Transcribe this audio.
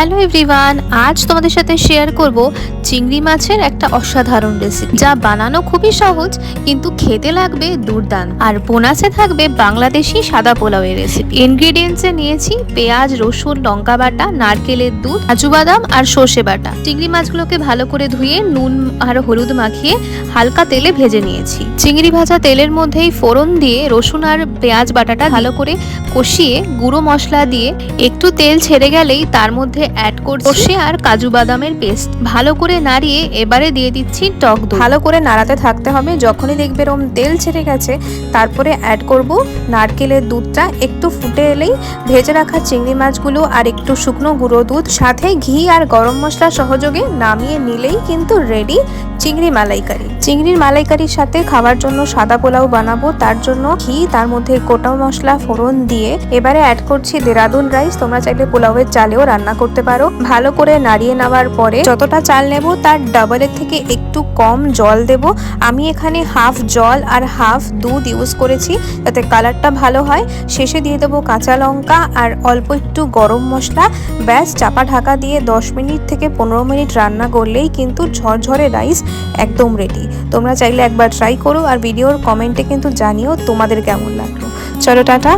Hello everyone আজ তোমাদের সাথে শেয়ার করব চিংড়ি মাছের একটা অসাধারণ রেসিপি যা বানানো খুবই সহজ, কিন্তু খেতে লাগবে দুর্দান্ত। আর বোনাসে থাকবে বাংলাদেশি সাদা পোলাওয়ের রেসিপি ইনগ্রেডিয়েন্টসে নিয়েছি পেঁয়াজ, রসুন, লঙ্কা বাটা, নারকেলের দুধ, কাজু বাদাম আর সর্ষে বাটা। চিংড়ি মাছগুলোকে ভালো করে ধুয়ে নুন আর হলুদ মাখিয়ে হালকা তেলে ভেজে নিয়েছি। চিংড়ি ভাজা তেলের মধ্যেই ফোড়ন দিয়ে রসুন আর পেঁয়াজ বাটাটা ভালো করে কষিয়ে গুঁড়ো মশলা দিয়ে একটু তেল ছেড়ে গেলেই তার মধ্যে অ্যাড করছি। সর্ষে আর কাজু বাদামের পেস্ট ভালো করে নাড়িয়ে এবারে দিয়ে দিচ্ছি টক দই। ভালো করে নাড়াতে থাকতে হবে। যখনই দেখবে এরকম তেল ছেড়ে গেছে, তারপরে অ্যাড করব নারকেলের দুধটা। একটু ফুটে এলেই ভেজে রাখা চিংড়ি মাছগুলো আর একটু শুকনো গুঁড়ো দুধ, সাথে ঘি আর গরম মশলা সহযোগে নামিয়ে নিলেই কিন্তু রেডি চিংড়ি মালাইকারি। চিংড়ির মালাইকারির সাথে খাওয়ার জন্য সাদা পোলাও বানাবো, তার জন্য ঘি, তার মধ্যে গোটা মশলা, ফোড়ন দিয়ে এবারে অ্যাড করছি দেরাদুন রাইস তোমরা চাইলে পোলাওয়ের চালেও রান্না করতে পারো। ভালো করে নাড়িয়ে নেওয়ার পরে যতটা চাল নেব, তার ডাবলের থেকে একটু কম জল দেব। আমি এখানে হাফ জল আর হাফ দুধ ইউজ করেছি, যাতে কালারটা ভালো হয়। শেষে দিয়ে দেবো কাঁচা লঙ্কা আর অল্প একটু গরম মশলা। ব্যাস, চাপা ঢাকা দিয়ে 10 মিনিট থেকে পনেরো মিনিট রান্না করলেই কিন্তু ঝরঝরে রাইস একদম রেডি তোমরা চাইলে একবার ট্রাই করো আর ভিডিওর কমেন্টে কিন্তু জানিও তোমাদের কেমন লাগল। চলো টাটা।